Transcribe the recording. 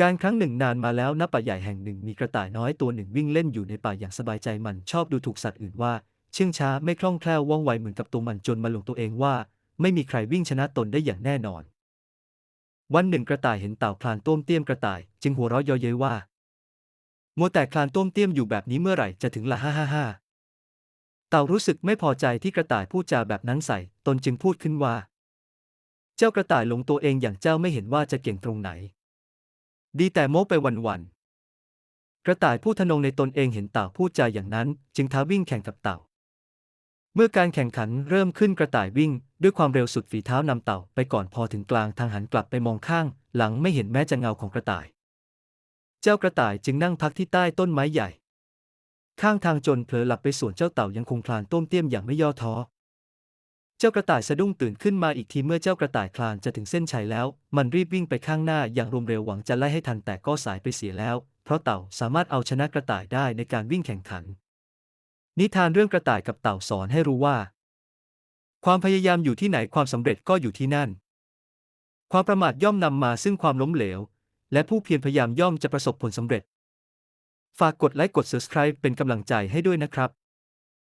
การครั้งหนึ่งนานมาแล้วณป่าใหญ่แห่งหนึ่งมีกระต่ายน้อยตัวหนึ่งวิ่งเล่นอยู่ในป่าอย่างสบายใจมันชอบดูถูกสัตว์อื่นว่า เชื่องช้าไม่คล่องแคล่วว่องไวเหมือนกับตัวมันจนมาหลงตัวเองว่า ไม่มีใครวิ่งชนะตนได้อย่างแน่นอน วันหนึ่งกระต่ายเห็นเต่าคลานต้มเตี้ยมกระต่าย จึงหัวเราะเยาะเย้ยว่ามัวแต่คลานต้มเตี้ยมอยู่แบบนี้เมื่อไหร่จะถึงละฮ่าฮ่าฮ่าเต่ารู้สึกไม่พอใจที่กระต่ายพูดจาแบบนั้นใส่ตนจึงพูดขึ้นว่า เจ้ากระต่ายหลงตัวเองอย่างเจ้าไม่เห็นว่าจะเก่งตรงไหน ดีแต่โม้ไปวันๆ กระต่ายผู้ทะนงในตนเองเห็นเต่าพูดจาอย่างนั้น จึงท้าวิ่งแข่งกับเต่า เมื่อการแข่งขันเริ่มขึ้นกระต่ายวิ่ง ด้วยความเร็วสุดฝีเท้านำเต่าไปก่อนพอถึงกลางทางหันกลับไปมองข้าง หลังไม่เห็นแม้จะเงาของกระต่าย เจ้ากระต่ายจึงนั่งพักที่ใต้ต้นไม้ใหญ่ ข้างทางจนเผลอหลับไปส่วนเจ้าเต่ายังคงคลานต้มเตี้ยมอย่างไม่ย่อท้อ จ้ากระต่ายสะดุ้งตื่นขึ้นมาอีกทีเมื่อเจ้ากระต่ายคลานจะถึงเส้นชัยแล้ว มันรีบวิ่งไปข้างหน้าอย่างรวดเร็วหวังจะไล่ให้ทันแต่ก็สายไปเสียแล้ว เพราะเต่าสามารถเอาชนะกระต่ายได้ในการวิ่งแข่งขัน นิทานเรื่องกระต่ายกับเต่าสอนให้รู้ว่า ความพยายามอยู่ที่ไหนความสำเร็จก็อยู่ที่นั่น ความประมาทย่อมนำมาซึ่งความล้มเหลว และผู้เพียรพยายามย่อมจะประสบผลสำเร็จ ฝากกดไลค์กด subscribe เป็นกำลังใจให้ด้วยนะครับ